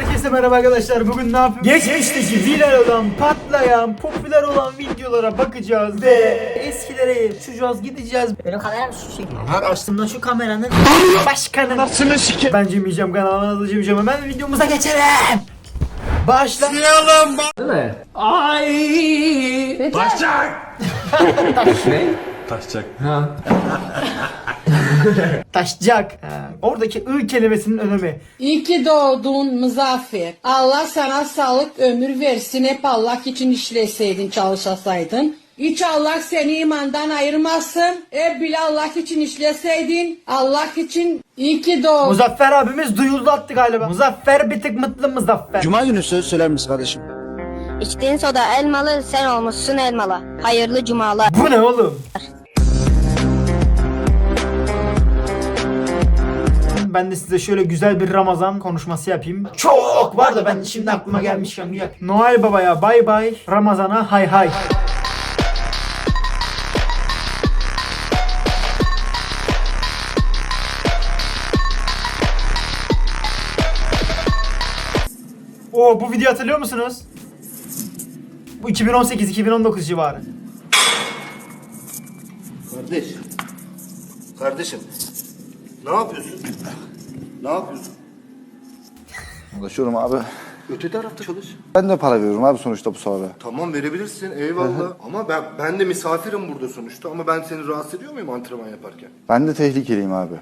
Herkese merhaba arkadaşlar. Bugün ne yapıyoruz? Geçmişteki viral olan, patlayan, popüler olan videolara bakacağız ve eskilere yaşayacağız, gideceğiz. Benim kameram şu şekilde. Açtığımda şu kameranın Başkanı. Nasıl sike? Ben cimeyeceğim kanalıma nasıl cimeyeceğim. Hemen videomuza geçelim. Başla. Taşacak. Ha, Oradaki ı kelimesinin önemi. İyi ki doğdun Muzaffer. Allah sana sağlık ömür versin. Hep Allah için işleseydin, çalışasaydın. Hiç Allah seni imandan ayırmasın. Hep bile Allah için işleseydin. Allah için iyi ki doğdun. Muzaffer abimiz duyuldu attı galiba. Muzaffer bir tık mutlu Muzaffer. Cuma günü söz söyler misin kardeşim? İçtiğin soda elmalı, sen olmuşsun elmalı. Hayırlı cumalar. Bu ne oğlum? Ben de size şöyle güzel bir Ramazan konuşması yapayım. Çok var da ben şimdi aklıma gelmişken bir yak- Noel Baba'ya bay bay, Ramazan'a hay hay. Oo bu video hatırlıyor musunuz? Bu 2018-2019 civarı. Kardeş. Kardeşim. Ne yapıyorsun? Ne yapıyorsun? Ulaşıyorum abi. Öte tarafta çalış. Ben de para veriyorum abi sonuçta bu sonra. Tamam verebilirsin eyvallah. ama ben ben de misafirim burada sonuçta. Ama ben seni rahatsız ediyor muyum antrenman yaparken? Ben de tehlikeliyim abi.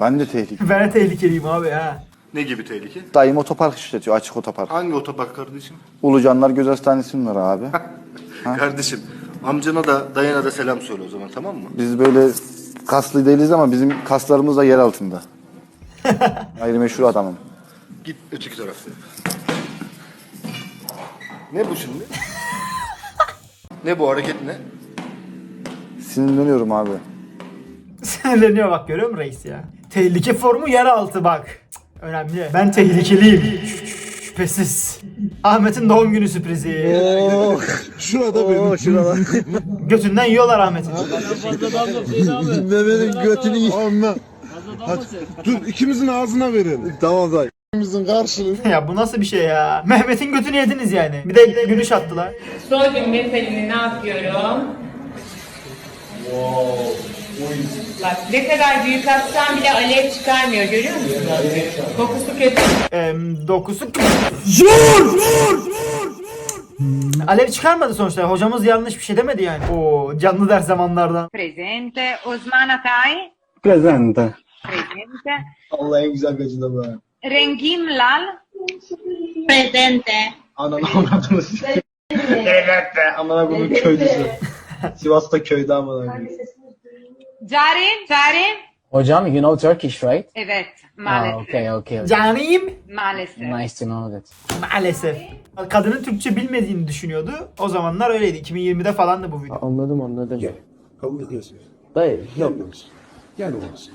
Ben de tehlikeli. Ben de tehlikeliyim abi ha. Ne gibi tehlike? Dayım otopark işletiyor, açık otopark. Hangi otopark kardeşim? Ulucanlar Göz Hastanesi'nin var abi. Kardeşim amcana da dayana da selam söyle o zaman tamam mı? Biz böyle kaslı değiliz ama bizim kaslarımız da yer altında. Gayrimeşhur adamım. Git öteki tarafta. Ne bu şimdi? ne bu hareket ne? Sinirleniyorum abi. Sinirleniyor bak görüyor musun reis ya? Tehlike formu yer altı bak. Cık, Önemli. Ben tehlikeliyim. Şüphesiz. Ahmet'in doğum günü sürprizi. Şurada benim. şurada. Götünden yiyorlar Ahmet'i. Memenin götünü yiyor. Dur ikimizin ağzına verelim. Tamam dayı. İkimizin karşılığı. ya bu nasıl bir şey ya? Mehmet'in götünü yediniz yani. Bir de gülüş attılar. Sodyum metalini ne yapıyorum? Bak ne kadar büyük atsam bile alev çıkarmıyor görüyor musun? Kokusu kötü. Em, dokusu... Zor! Zor! Alev çıkarmadı sonuçta. Hocamız yanlış bir şey demedi yani. Oo canlı ders zamanlardan. Presente Osman Atay. Prezente. Presente. Allah en güzel gacıda bu. Rengim Lal. Presente. Ananı anladınız. evet be. Amına bunun köylüsü. Sivas'ta köyde amına Carim. Carim. Hocam, you know Turkish, right? Evet Ah, maalesef. okay, okay. Canim Maalesef. Nice to know that. maalesef. Kadının Türkçe bilmediğini düşünüyordu. O zamanlar öyleydi. 2020'de falandı bu video. Anladım, anladım. Kabul ediyorsun. Dayı, yok. Gel olsun.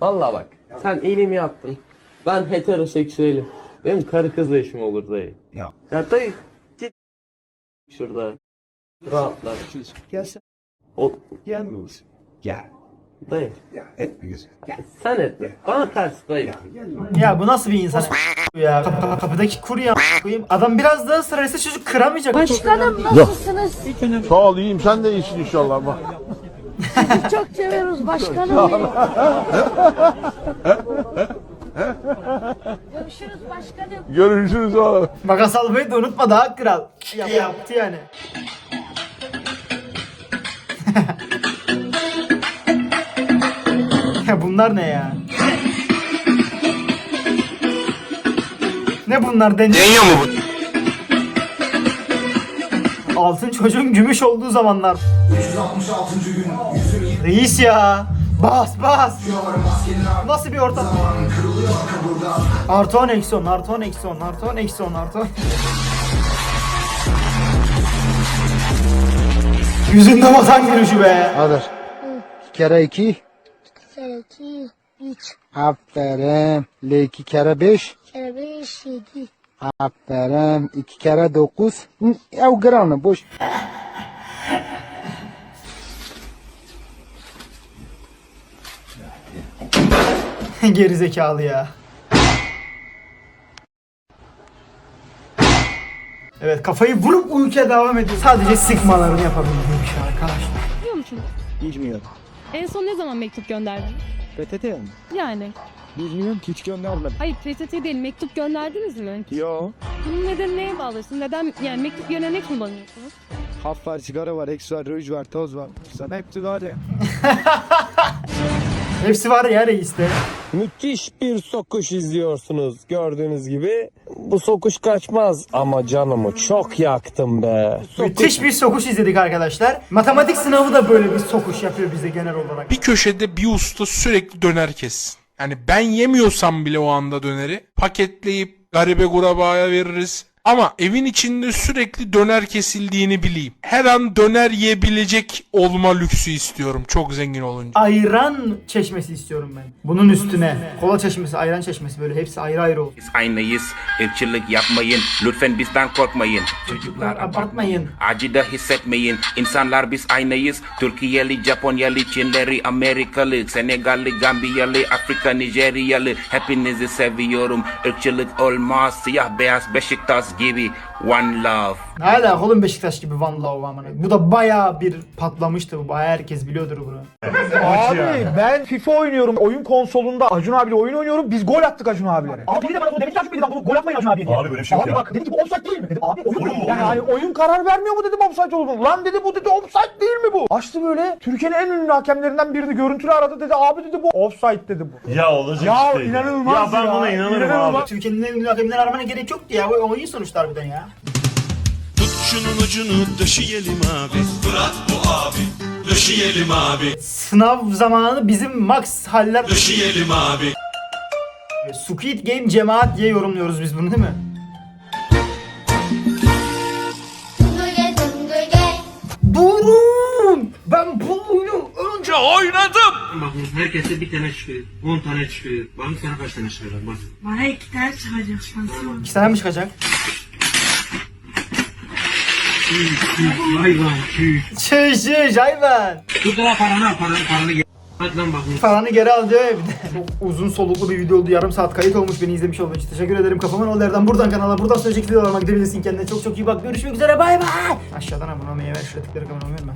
Vallahi bak, sen iyiliğimi yaptın. Ben heteroseksüelim. Benim karı kızla işim olur dayı. Ya. Ya dayı, git şurada. Rahatlar. Gel sen. O, Gel olsun. Gel. Dayı, Ya etme gözüm. Gel. sen et. Bana ters dayı. Ya bu nasıl bir insan ya? Kapı- kapıdaki kurye koyayım. Adam biraz daha sıraysa çocuk kıramayacak. Başkanım nasılsınız? Sağ ol iyiyim sen de iyisin inşallah bak. Çok seviyoruz başkanım. Görüşürüz başkanım. Görüşürüz oğlum. Makas almayı da unutma daha kral. Ya, yaptı yani. ya bunlar ne ya? Ne bunlar deniyor mu bu? Altın çocuğun gümüş olduğu zamanlar. 166. gün Reis ya. Bas bas. Nasıl bir ortam? Artı 10 eksi 10, artı 10 eksi 10, artı 10 eksi 10, artı 10. Yüzünde vatan gülüşü be. Hadi. İki kere iki. Sekiz, üç, Aferin. Le iki kere beş. kere beş, yedi. Aferin. İki kere dokuz. Ya granı boş. Gerizekalı ya. Evet kafayı vurup uykuya devam ediyor. Sadece sıkmalarını yapabildiğim bir şey arkadaşlar. Biliyor musun? Bilmiyorum. En son ne zaman mektup gönderdin? PTT mi? Yani. Bilmiyorum ki hiç göndermedim. Hayır PTT değil mektup gönderdiniz mi? Yo. Bunun nedeni neye bağlısın? Neden yani mektup yerine ne kullanıyorsunuz? Haf var, sigara var, eks var, ruj var, toz var. Sana hepsi var ya. Hepsi var ya reiste. Müthiş bir sokuş izliyorsunuz gördüğünüz gibi. Bu sokuş kaçmaz ama canımı çok yaktım be. Müthiş bir sokuş izledik arkadaşlar. Matematik sınavı da böyle bir sokuş yapıyor bize genel olarak. Bir köşede bir usta sürekli döner kessin. Yani ben yemiyorsam bile o anda döneri paketleyip garibe kurabaya veririz. Ama evin içinde sürekli döner kesildiğini bileyim. Her an döner yiyebilecek olma lüksü istiyorum çok zengin olunca. Ayran çeşmesi istiyorum ben. Bunun üstüne kola çeşmesi, ayran çeşmesi böyle hepsi ayrı ayrı olsun. Biz aynıyız. Irkçılık yapmayın. Lütfen bizden korkmayın. Çocuklar Abartmayın. Acıda hissetmeyin. İnsanlar biz aynıyız. Türkiye'li, Japonyalı, Çinleri, Amerikalı, Senegalli, Gambiyalı, Afrika, Nijeryalı. Hepinizi seviyorum. Irkçılık olmaz. Siyah beyaz Beşiktaş gibi. One love. Ne alaka oğlum Beşiktaş gibi Van Love amına. Bu da bayağı bir patlamıştı bu. Bayağı herkes biliyordur bunu. Abi ben FIFA oynuyorum. Oyun konsolunda Acun abiyle oyun oynuyorum. Biz gol attık Acun abilere. Abi biri de bana demek ki Acun dedi gol atmayın Acun abiye diye. Abi böyle bir şey yok Abi bak dedi ki bu offside değil mi? Dedim abi oyun mu? Yani hani oyun karar vermiyor mu dedim offside olduğunu. Lan dedi bu dedi offside değil mi bu? Açtı böyle Türkiye'nin en ünlü hakemlerinden birini görüntülü aradı dedi abi dedi bu offside dedi bu. Ya olacak Ya işte. inanılmaz Ya ben buna inanırım abi. Türkiye'nin en ünlü hakemden aramana gerek yoktu ya. O oyun sonuçta harbiden ya. Şunun ucunu döşeyelim abi. Fırat bu abi. Döşeyelim abi. Sınav zamanı bizim max haller. Döşeyelim abi. Squid Game cemaat diye yorumluyoruz biz bunu değil mi? Durun! Ben bu oyunu önce oynadım. Bakın herkese bir tane çıkıyor. 10 tane çıkıyor. Bakın sana kaç tane çıkıyor bak. Bana iki tane çıkacak şansım. İki tane mi çıkacak? Hayvan. Çüş çüş hayvan. Tut lan paranı paranı paranı gel. Hadi lan bakın. Paranı geri al diyor ya bir de. Çok uzun soluklu bir video oldu. Yarım saat kayıt olmuş. Beni izlemiş olduğun için teşekkür ederim. Kafamın olaylardan buradan kanala buradan sonraki videolarıma gidebilirsin. Kendine çok çok iyi bak. Görüşmek üzere. Bay bay. Aşağıdan abone olmayı tıklayarak abone olmayı unutma.